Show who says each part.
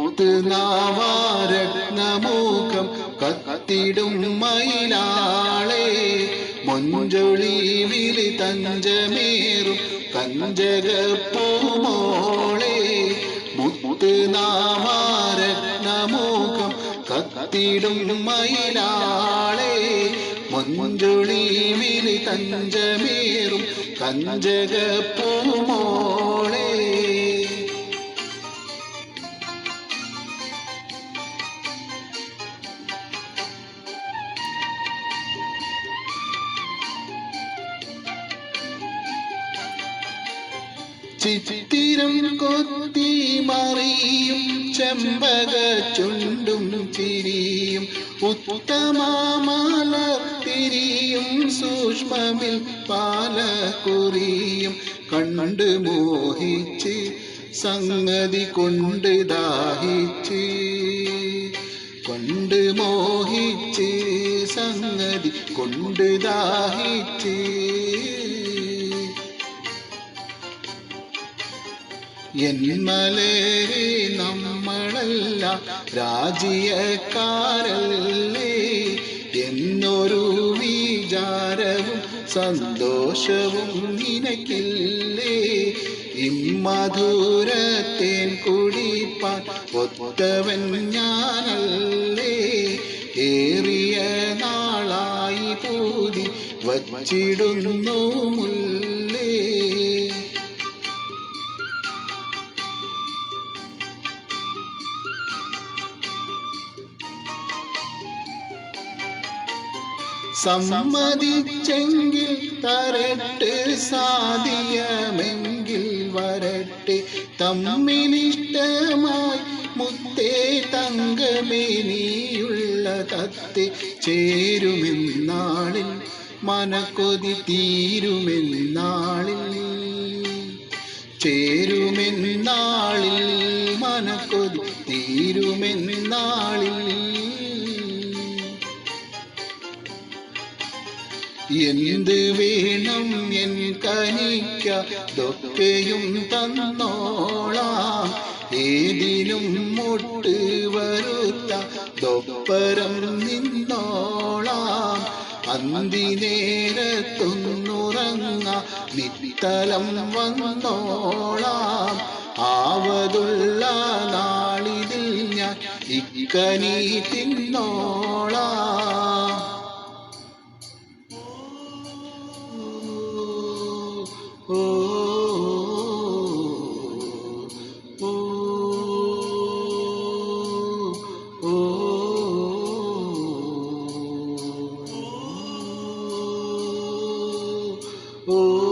Speaker 1: മുത്തുനാവാരത്നമൂഖം കത്തിടും മയിലാളെ. മൊഞ്ചൊളി വിളി തഞ്ചമേറും കഞ്ചകപ്പൂമോളെ മുത്ത് നാമാരത്നമോകം കത്തിടും മയിലാളെ മൊഞ്ചൊളി വിളി തഞ്ചമേറും കഞ്ചകപ്പൂമോളെ ചിത്തിരം കൊത്തി മറിയും ചെമ്പക ചുണ്ടും തിരിയും. ഉത്തമാമല തിരിയും സൂക്ഷ്മമിൽ പാല കുറിയും. കണ്ട് മോഹിച്ച് സംഗതി കൊണ്ട് ദാഹിച്ച് കൊണ്ട് മോഹിച്ച് സംഗതി കൊണ്ട് ദാഹിച്ച്. എന്മലേറി നമ്മളല്ല രാജ്യക്കാരല്ലേ? എന്നൊരു വിചാരവും സന്തോഷവും നിനക്കില്ലേ? ഇമ്മധൂരത്തേൻ കുടിപ്പാൻ ഒത്തവൻ ഞാനല്ലേ? ഏറിയ നാളായി പൂതി വച്ചിടുന്നു മുല്ലേ സമ്മതിച്ചെങ്കിൽ തരട്ട് സാധ്യമെങ്കിൽ വരട്ടെ. തമ്മിലിഷ്ടമായി മുത്തേ തങ്കമേ തത്ത് തത്തെ. ചേരുമെന്നാളിൽ മനക്കൊതി തീരുമെന്നാളിൽ ചേരുമെന്നാളിൽ മനക്കൊതി തീരുമെന്നാളിൽ എന്ത് വേണം എൻ കനിക്ക കനിക്കൊക്കെയും തന്നോളാം. ഏതിനും മുട്ട് വരുത്ത ദൊപ്പരം നിന്നോളാം. അന്തി നേരത്തൊന്നുറങ്ങ നിത്തലം വന്നോളാം. ആവതുള്ള നാളിതിൽ ഞാൻ ഇക്കനി തിന്നോളാം. Oh.